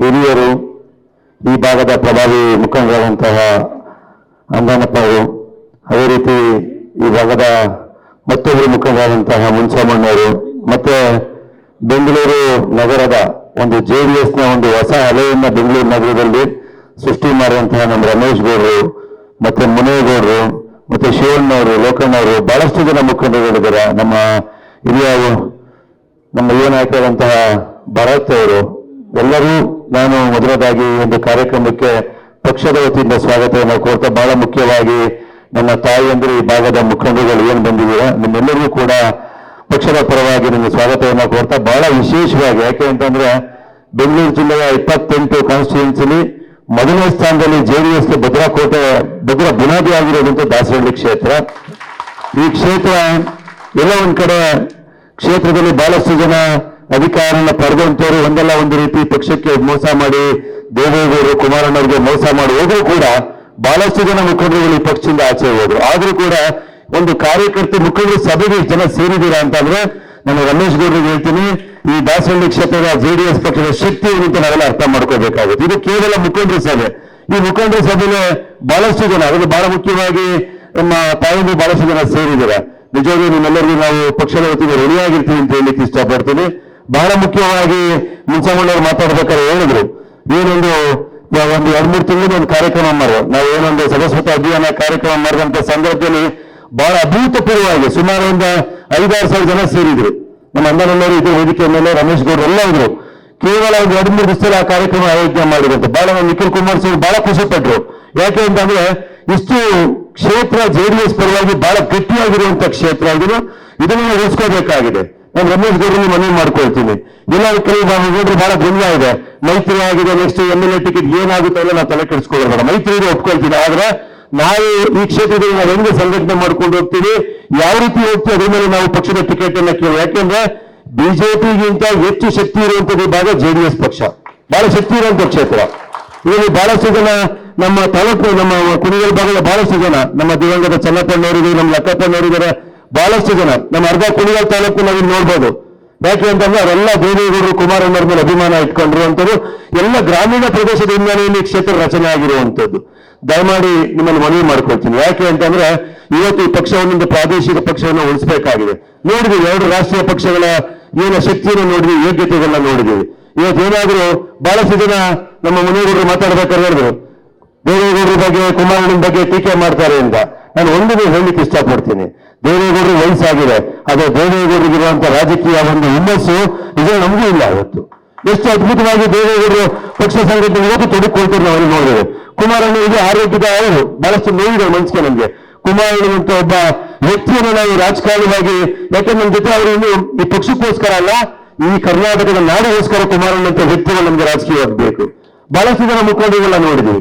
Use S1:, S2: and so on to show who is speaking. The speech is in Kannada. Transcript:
S1: ಹಿರಿಯರು, ಈ ಭಾಗದ ಪ್ರಭಾವಿ ಮುಖಂಡರಾದಂತಹ ಅವರು ಅದೇ ರೀತಿ ಈ ಭಾಗದ ಮತ್ತೊಬ್ಬರು ಮುಖಂಡರಾದಂತಹ ಮುನ್ಸಮ್ಮಣ್ಣವರು ಮತ್ತೆ ಬೆಂಗಳೂರು ನಗರದ ಒಂದು ಜೆ ಡಿ ಎಸ್ನ ಒಂದು ಹೊಸ ಅಲೆಯನ್ನ ಬೆಂಗಳೂರು ನಗರದಲ್ಲಿ ಸೃಷ್ಟಿ ಮಾಡಿದಂತಹ ನಮ್ಮ ರಮೇಶ್ ಗೌಡರು, ಮತ್ತೆ ಮುನೇಗೌಡರು ಮತ್ತೆ ಶಿವಣ್ಣವರು, ಲೋಕಣ್ಣವರು ಬಹಳಷ್ಟು ಜನ ಮುಖಂಡರುಗಳಿದ್ದಾರೆ ನಮ್ಮ ಹಿರಿಯ ನಮ್ಮ ಯುವ ನಾಯಕರಾದಂತಹ ಭರತ್ ಅವರು ಎಲ್ಲರೂ ನಾನು ಮೊದಲದಾಗಿ ಒಂದು ಕಾರ್ಯಕ್ರಮಕ್ಕೆ ಪಕ್ಷದ ವತಿಯಿಂದ ಸ್ವಾಗತವನ್ನು ಕೋರ್ತಾ ಬಹಳ ಮುಖ್ಯವಾಗಿ ನನ್ನ ತಾಯಿಯಂದ್ರೆ ಈ ಭಾಗದ ಮುಖಂಡರುಗಳು ಏನು ಬಂದಿದ್ದೀರಾ, ನಿಮ್ಮೆಲ್ಲರಿಗೂ ಕೂಡ ಪಕ್ಷದ ಪರವಾಗಿ ನನ್ನ ಸ್ವಾಗತವನ್ನು ಕೋರ್ತಾ ಬಹಳ ವಿಶೇಷವಾಗಿ. ಯಾಕೆ ಅಂತಂದ್ರೆ ಬೆಂಗಳೂರು ಜಿಲ್ಲೆಯ ಇಪ್ಪತ್ತೆಂಟು ಕಾನ್ಸ್ಟಿಟ್ಯೂನ್ಸಿಲಿ ಮೊದಲನೇ ಸ್ಥಾನದಲ್ಲಿ ಜೆಡಿಎಸ್ ಭದ್ರಾಕೋಟೆ, ಭದ್ರ ಬುನಾದಿ ಆಗಿರೋದಂತ ದಾಸರಳ್ಳಿ ಕ್ಷೇತ್ರ. ಈ ಕ್ಷೇತ್ರ ಎಲ್ಲ ಒಂದ್ ಕಡೆ ಕ್ಷೇತ್ರದಲ್ಲಿ ಬಹಳಷ್ಟು ಜನ ಅಧಿಕಾರನ ಪಡೆದಂತವರು ಒಂದಲ್ಲ ಒಂದು ರೀತಿ ಪಕ್ಷಕ್ಕೆ ಮೋಸ ಮಾಡಿ, ದೇವೇಗೌಡರು, ಕುಮಾರಣ್ಣವರಿಗೆ ಮೋಸ ಮಾಡಿ ಹೋದ್ರು ಕೂಡ ಬಹಳಷ್ಟು ಜನ ಮುಖಂಡರುಗಳು ಈ ಪಕ್ಷದಿಂದ ಆಚೆ ಹೋದ್ರು. ಆದ್ರೂ ಕೂಡ ಒಂದು ಕಾರ್ಯಕರ್ತ ಮುಖಂಡರು ಸಭೆಗೆ ಜನ ಸೇರಿದ್ದೀರಾ ಅಂತಂದ್ರೆ ನಾನು ರಮೇಶ್ ಗೌಡರಿಗೆ ಹೇಳ್ತೀನಿ, ಈ ದಾಸಹಳ್ಳಿ ಕ್ಷೇತ್ರದ ಜೆಡಿಎಸ್ ಪಕ್ಷದ ಶಕ್ತಿ ಅಂತ ನಾವೆಲ್ಲ ಅರ್ಥ ಮಾಡ್ಕೋಬೇಕಾಗುತ್ತೆ. ಇದು ಕೇವಲ ಮುಖಂಡರ ಸಭೆ. ಈ ಮುಖಂಡರ ಸಭೆಗೆ ಬಹಳಷ್ಟು ಜನ ಅದರಲ್ಲಿ ಬಹಳ ಮುಖ್ಯವಾಗಿ ನಮ್ಮ ತಾಯಿಂದ ಬಹಳಷ್ಟು ಜನ ಸೇರಿದ್ದೀರಾ. ನಿಜವಾಗಿ ನಿಮ್ಮೆಲ್ಲರಿಗೂ ನಾವು ಪಕ್ಷದ ವತಿಯಿಂದ ರೆಡಿಯಾಗಿರ್ತೀವಿ ಅಂತ ಹೇಳಲಿಕ್ಕೆ ಇಷ್ಟಪಡ್ತೀನಿ. ಬಹಳ ಮುಖ್ಯವಾಗಿ ಮುನ್ಸಮ್ಮಣ್ಣವ್ರು ಮಾತಾಡ್ಬೇಕಾದ್ರೆ ಹೇಳಿದ್ರು ಏನೊಂದು ಒಂದು ಎರಡ್ ಮೂರು ತಿಂಗಳು ಒಂದು ಕಾರ್ಯಕ್ರಮ ಮಾಡುವ ನಾವು ಏನೊಂದು ಸರಸ್ವತಿ ಅಭಿಯಾನ ಕಾರ್ಯಕ್ರಮ ಮಾಡಿದಂತ ಸಂದರ್ಭದಲ್ಲಿ ಬಹಳ ಅಭೂತಪೂರ್ವವಾಗಿ ಸುಮಾರು ಒಂದು ಐದಾರು ಸಾವಿರ ಜನ ಸೇರಿದ್ರು. ನಮ್ಮ ಅಂದನಲ್ಲವರು ಇದ್ರ ವೇದಿಕೆ ಮೇಲೆ ರಮೇಶ್ ಗೌಡ್ರು ಎಲ್ಲ ಇದ್ರು. ಕೇವಲ ಒಂದು ಎರಡು ಮೂರು ದಿವಸದಲ್ಲಿ ಆ ಕಾರ್ಯಕ್ರಮ ಆಯೋಜನೆ ಮಾಡಿದಂತೆ ಬಹಳ ನಿಖಿಲ್ ಕುಮಾರ್ ಸಿಂಗ್ ಬಹಳ ಖುಷಿ ಪಟ್ರು ಯಾಕೆ ಅಂತಂದ್ರೆ ಇಷ್ಟು ಕ್ಷೇತ್ರ ಜೆಡಿಎಸ್ ಪರವಾಗಿ ಬಹಳ ಗಟ್ಟಿಯಾಗಿರುವಂತ ಕ್ಷೇತ್ರ ಇದನ್ನು ಉಳಿಸ್ಕೋಬೇಕಾಗಿದೆ. ನಾನು ರಮೇಶ್ ಗೌಡ್ರಿಗೆ ಮನವಿ ಮಾಡ್ಕೊಳ್ತೀನಿ. ಎಲ್ಲ ಕೆಲವು ನೋಡ್ರಿ ಬಹಳ ಗೊಂದಲ ಇದೆ ಮೈತ್ರಿ ಆಗಿದೆ next M L A ticket ಏನಾಗುತ್ತೆ ಅಲ್ಲ ನಾವು ತಲೆ ಕೆಡಿಸ್ಕೊಳ್ಳೋಣ ಮೈತ್ರಿ ಇದೆ ಒಪ್ಕೊಳ್ತೀನಿ. ಆದ್ರೆ ನಾವು ಈ ಕ್ಷೇತ್ರದಲ್ಲಿ ನಾವು ಹೆಂಗೆ ಸಂಘಟನೆ ಮಾಡ್ಕೊಂಡು ಹೋಗ್ತೀವಿ, ಯಾವ ರೀತಿ ಹೋಗ್ತೀವಿ ಅದ್ರ ಮೇಲೆ ನಾವು ಪಕ್ಷದ ಟಿಕೆಟ್ ಅನ್ನ ಕೇಳಿ ಯಾಕೆಂದ್ರೆ ಬಿಜೆಪಿಗಿಂತ ಹೆಚ್ಚು ಶಕ್ತಿ ಇರುವಂತದ್ದು ಭಾಗ ಜೆಡಿಎಸ್ ಪಕ್ಷ. ಬಹಳ ಶಕ್ತಿ ಇರುವಂತ ಕ್ಷೇತ್ರ. ಇಲ್ಲಿ ಬಹಳಷ್ಟು ಜನ ನಮ್ಮ ತಾಲೂಕು, ನಮ್ಮ ಕುಣಿಗಲ್ ಭಾಗದ ಬಹಳಷ್ಟು ಜನ, ನಮ್ಮ ದಿವಂಗತ ಚನ್ನಪ್ಪನವರಿದ್ದಾರೆ ನಮ್ಮ ಲಕ್ಕಪ್ಪನವರಿದ್ದಾರೆ. ಬಹಳಷ್ಟು ಜನ. ನಮ್ಮ ಅರ್ಧ ಕುಣಿಗಲ್ ತಾಲೂಕು ನಾವು ನೋಡ್ಬೋದು. ಯಾಕೆ ಅಂತಂದ್ರೆ ಅವರೆಲ್ಲ ದೇವೇಗೌಡರು, ಕುಮಾರಣ್ಣವ್ರ ಮೇಲೆ ಅಭಿಮಾನ ಇಟ್ಕೊಂಡಿರುವಂಥದ್ದು. ಎಲ್ಲ ಗ್ರಾಮೀಣ ಪ್ರದೇಶದ ಹಿನ್ನೆಲೆಯಲ್ಲಿ ಈ ಕ್ಷೇತ್ರ ರಚನೆ ಆಗಿರುವಂಥದ್ದು. ದಯಮಾಡಿ ನಿಮ್ಮನ್ನು ಮನವಿ ಮಾಡ್ಕೊಳ್ತೀನಿ. ಯಾಕೆ ಅಂತಂದ್ರೆ ಇವತ್ತು ಈ ಪಕ್ಷವನ್ನೊಂದು ಪ್ರಾದೇಶಿಕ ಪಕ್ಷವನ್ನು ಉಳಿಸಬೇಕಾಗಿದೆ. ನೋಡಿದ್ವಿ, ಎರಡು ರಾಷ್ಟ್ರೀಯ ಪಕ್ಷಗಳ ಏನು ಶಕ್ತಿಯನ್ನು ನೋಡಿದ್ವಿ, ಯೋಗ್ಯತೆಗಳನ್ನ ನೋಡಿದ್ವಿ. ಏನಾದರೂ ಬಹಳಷ್ಟು ಜನ ನಮ್ಮ ಮನೆಯವರು ಮಾತಾಡ್ಬೇಕಾದ್ರೆ ಹೇಳಿದ್ರು, ದೇವೇಗೌಡರ ಬಗ್ಗೆ, ಕುಮಾರಣ್ಣನ ಬಗ್ಗೆ ಟೀಕೆ ಮಾಡ್ತಾರೆ ಅಂತ. ನಾನು ಒಂದು ಹೇಳಲಿಕ್ಕೆ ಇಷ್ಟಪಡ್ತೀನಿ. ದೇವೇಗೌಡರು ವಯಸ್ಸಾಗಿದೆ. ಆದರೆ ದೇವೇಗೌಡರಿಗಿರುವಂತಹ ರಾಜಕೀಯ ಒಂದು ಹುಮ್ಮಸ್ಸು ಇದು ನಮಗೂ ಇಲ್ಲ ಅವತ್ತು ಎಷ್ಟು ಅದ್ಭುತವಾಗಿ ದೇವೇಗೌಡರು ಪಕ್ಷ ಸಂಘಟನೆ ಇವತ್ತು ತೊಡಗಿಕೊಳ್ತಾರೆ ನಾವು ಕುಮಾರಣ್ಣ ಇದು ಆರೋಗ್ಯದ ಅವರು ಬಹಳಷ್ಟು ನೋವಿದೆ ಮನಸ್ಸಿಗೆ ನಮಗೆ. ಕುಮಾರಣ್ಣನಂತ ಒಬ್ಬ ವ್ಯಕ್ತಿಯನ್ನು ನಾವು ರಾಜಕಾರಣವಾಗಿ ಯಾಕಂದ್ರೆ ನಮ್ಮ ಜೊತೆ ಅವರು ಇನ್ನು ಈ ಪಕ್ಷಕ್ಕೋಸ್ಕರ ಅಲ್ಲ, ಈ ಕರ್ನಾಟಕದ ನಾಡಿಗೋಸ್ಕರ ಕುಮಾರಣ್ಣಂತ ವ್ಯಕ್ತಿಗಳು ನಮ್ಗೆ ರಾಜಕೀಯವಾಗಬೇಕು ಬಹಳಷ್ಟು ಜನ ಮುಖಂಡರುಗಳನ್ನ ನೋಡಿದ್ವಿ